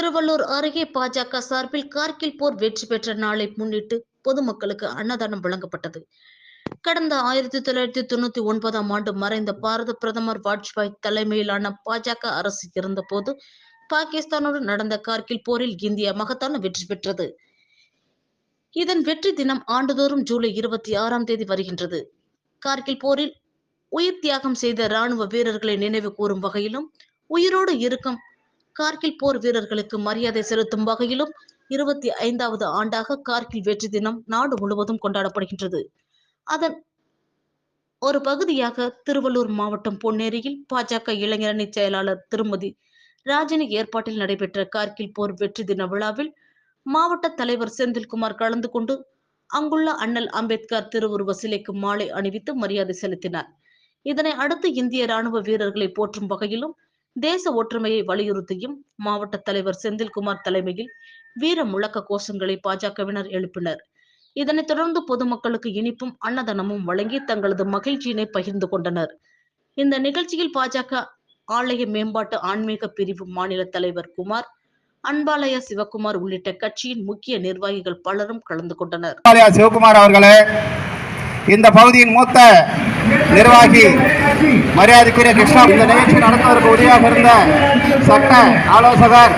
திருவள்ளூர் அருகே பாஜக சார்பில் கார்கில் போர் வெற்றி பெற்ற நாளை முன்னிட்டு பொதுமக்களுக்கு அன்னதானம் வழங்கப்பட்டது. கடந்த ஆயிரத்தி தொள்ளாயிரத்தி தொண்ணூத்தி ஒன்பதாம் ஆண்டு மறைந்த பாரத பிரதமர் வாஜ்பாய் தலைமையிலான பாஜக அரசு இருந்தபோது பாகிஸ்தானோடு நடந்த கார்கில் போரில் இந்தியா மகத்தான வெற்றி பெற்றது. இதன் வெற்றி தினம் ஆண்டுதோறும் ஜூலை இருபத்தி ஆறாம் தேதி வருகின்றது. கார்கில் போரில் உயிர் தியாகம் செய்த ராணுவ வீரர்களை நினைவு கூறும் வகையிலும் உயிரோடு இருக்கும் கார்கில் போர் வீரர்களுக்கு மரியாதை செலுத்தும் வகையிலும் இருபத்தி ஐந்தாவது ஆண்டாக கார்கில் வெற்றி தினம் நாடு முழுவதும் கொண்டாடப்படுகின்றது. அதன் ஒரு பகுதியாக திருவள்ளூர் மாவட்டம் பொன்னேரியில் பாஜக இளைஞரணி செயலாளர் திருமதி ராஜினி ஏற்பாட்டில் நடைபெற்ற கார்கில் போர் வெற்றி தின விழாவில் மாவட்ட தலைவர் செந்தில்குமார் கலந்து கொண்டு அங்குள்ள அண்ணல் அம்பேத்கர் திருவுருவ சிலைக்கு மாலை அணிவித்து மரியாதை செலுத்தினார். இதனை அடுத்து இந்திய ராணுவ வீரர்களை போற்றும் வகையிலும் தேச ஒற்றுமையை வலியுறுத்தியும் மாவட்ட தலைவர் செந்தில்குமார் தலைமையில் வீர முழக்க கோஷங்களை பாஜகவினர் எழுப்பினர். இதனைத் தொடர்ந்து பொதுமக்களுக்கு இனிப்பும் அன்னதானமும் வழங்கி தங்களது மகிழ்ச்சியினை பகிர்ந்து கொண்டனர். இந்த நிகழ்ச்சியில் பாஜக ஆலய மேம்பாட்டு ஆன்மீக பிரிவு மாநில தலைவர் குமார் அன்பாலய சிவகுமார் உள்ளிட்ட கட்சியின் முக்கிய நிர்வாகிகள் பலரும் கலந்து கொண்டனர். சிவகுமார் அவர்களே இந்த பகுதியின் மூத்த நிர்வாகி மரியாதைக்குரிய கிருஷ்ணா இந்த நிகழ்ச்சி நடத்துவதற்கு உதவியாக இருந்த சட்ட ஆலோசகர்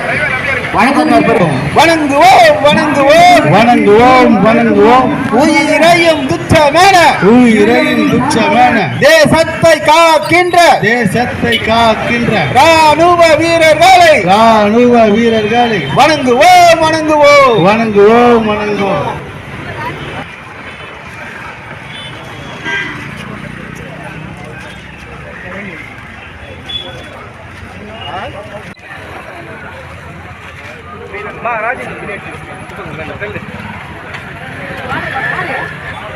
வணக்கங்கள் பெறும் வணங்குவோம் வணங்குவோம். வணங்குவோம் வணங்குவோம். உயிரையும் துச்சமென. உயிரையும் துச்சமான. தேசத்தை காக்கின்ற தேசத்தை காக்கின்ற ராணுவ வீரர்களை ராணுவ வீரர்களை வணங்குவோம் வணங்குவோம். வணங்குவோம் வணங்குவோம்.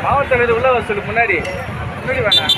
மாவட்ட உள்ள வசூலுக்கு முன்னாடி. முன்னாடி வேணாம்.